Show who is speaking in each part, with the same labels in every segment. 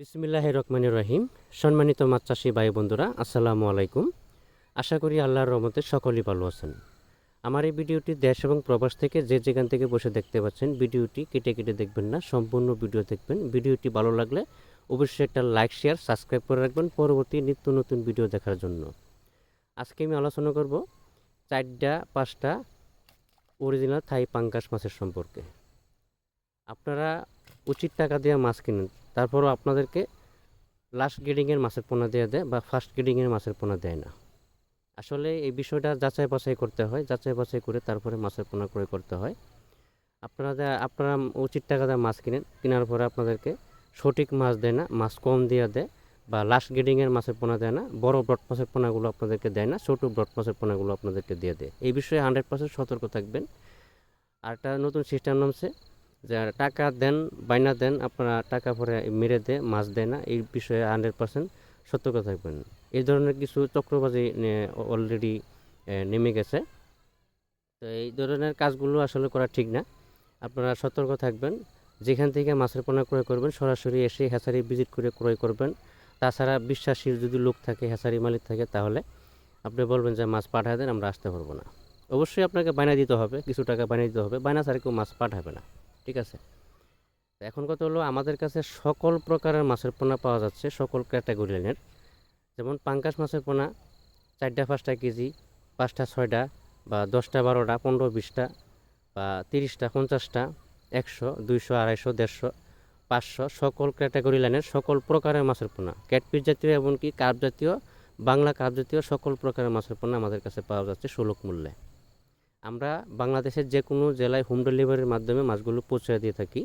Speaker 1: বিসমিল্লাহ রহমানুর রহিম। সম্মানিত মাছ চাষি ভাই বন্ধুরা, আসসালামু আলাইকুম। আশা করি আল্লাহর রহমতে সকলেই ভালো আছেন। আমার এই ভিডিওটি দেশ এবং প্রবাস থেকে যে যেখান থেকে বসে দেখতে পাচ্ছেন, ভিডিওটি কেটে কেটে দেখবেন না, সম্পূর্ণ ভিডিও দেখবেন। ভিডিওটি ভালো লাগলে অবশ্যই একটা লাইক, শেয়ার, সাবস্ক্রাইব করে রাখবেন পরবর্তী নিত্য নতুন ভিডিও দেখার জন্য। আজকে আমি আলোচনা করব চারটা, পাঁচটা অরিজিনাল থাই পাঙ্কাশ মাছের সম্পর্কে। আপনারা উচিত টাকা দিয়ে মাছ কিনেন। তারপরও আপনাদেরকে লাস্ট গ্রেডিংয়ের মাছের পোনা দিয়ে দেয় বা ফার্স্ট গ্রেডিংয়ের মাছের পোনা দেয় না। আসলে এই বিষয়টা যাচাই বাছাই করতে হয়, যাচাই বাছাই করে তারপরে মাছের পোনা ক্রয় করতে হয়। আপনারা আপনারা উচিত টাকা দিয়ে মাছ কিনেন, কেনার পরে আপনাদেরকে সঠিক মাছ দেয় না, মাছ কম দিয়ে দেয় বা লাস্ট গ্রেডিংয়ের মাছের পোনা দেয় না, বড় ব্রড মাছের পোনাগুলো আপনাদেরকে দেয় না, ছোটো ব্রড মাছের পোনাগুলো আপনাদেরকে দিয়ে দেয়। এই বিষয়ে হান্ড্রেড পার্সেন্ট সতর্ক থাকবেন। আর একটা নতুন সিস্টেম নামছে যে টাকা দেন, বাইনা দেন, আপনারা টাকা পরে মেরে দেয় মাছ দেয় না, এই বিষয়ে হান্ড্রেড পার্সেন্ট সতর্ক থাকবেন। এই ধরনের কিছু চক্রবাজি অলরেডি নেমে গেছে। তো এই ধরনের কাজগুলো আসলে করা ঠিক না। আপনারা সতর্ক থাকবেন। যেখান থেকে মাছের পোনা ক্রয় করবেন, সরাসরি এসে হ্যাচারি ভিজিট করে ক্রয় করবেন। তাছাড়া বিশ্বাসীর যদি লোক থাকে হ্যাচারি মালিক থাকে, তাহলে আপনি বলবেন যে মাছ পাঠায় দেন, আমরা আসতে পারব না। অবশ্যই আপনাকে বায়না দিতে হবে, কিছু টাকা বায়না দিতে হবে। বায়না ছাড়া কেউ মাছ পাঠাবে না। ঠিক আছে? এখন কথা হলো আমাদের কাছে সকল প্রকারের মাছের পোনা পাওয়া যাচ্ছে সকল ক্যাটাগরি লাইনের যেমন পাঙ্কাশ মাছের পোনা, চারটা, পাঁচটা কেজি, পাঁচটা, ছয়টা বা দশটা, বারোটা, পনেরো, বিশটা বা তিরিশটা, পঞ্চাশটা, একশো, দুইশো, আড়াইশো, দেড়শো, পাঁচশো সকল ক্যাটাগরি লাইনের সকল প্রকারের মাছের পোনা। ক্যাটপিস জাতীয় এমনকি কার্প জাতীয়, বাংলা কার্প জাতীয় সকল প্রকারের মাছের পোনা আমাদের কাছে পাওয়া যাচ্ছে সুলভ মূল্যে। আমরা বাংলাদেশের যে কোনো জেলায় হোম ডেলিভারির মাধ্যমে মাছগুলো পৌঁছে দিয়ে থাকি।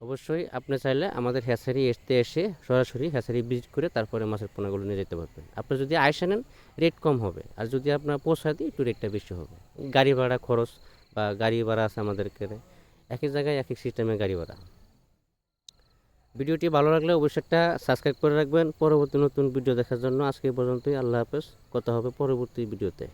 Speaker 1: অবশ্যই আপনি চাইলে আমাদের হ্যাচারি আসতে এসে সরাসরি হ্যাচারি ভিজিট করে তারপরে মাছের পোনাগুলো নিয়ে যেতে পারবেন। আপনি যদি আয়সা নেন রেট কম হবে। আর যদি আপনার পৌঁছায় দিই, একটু রেটটা বেশি হবে। গাড়ি ভাড়া খরচ বা গাড়ি ভাড়া আছে আমাদেরকে এক এক জায়গায় এক এক সিস্টেমে গাড়ি ভাড়া। ভিডিওটি ভালো লাগলে অবশ্যই একটা সাবস্ক্রাইব করে রাখবেন। পরবর্তী নতুন ভিডিও দেখার জন্য আজকে পর্যন্তই। আল্লাহ হাফেজ। কথা হবে পরবর্তী ভিডিওতে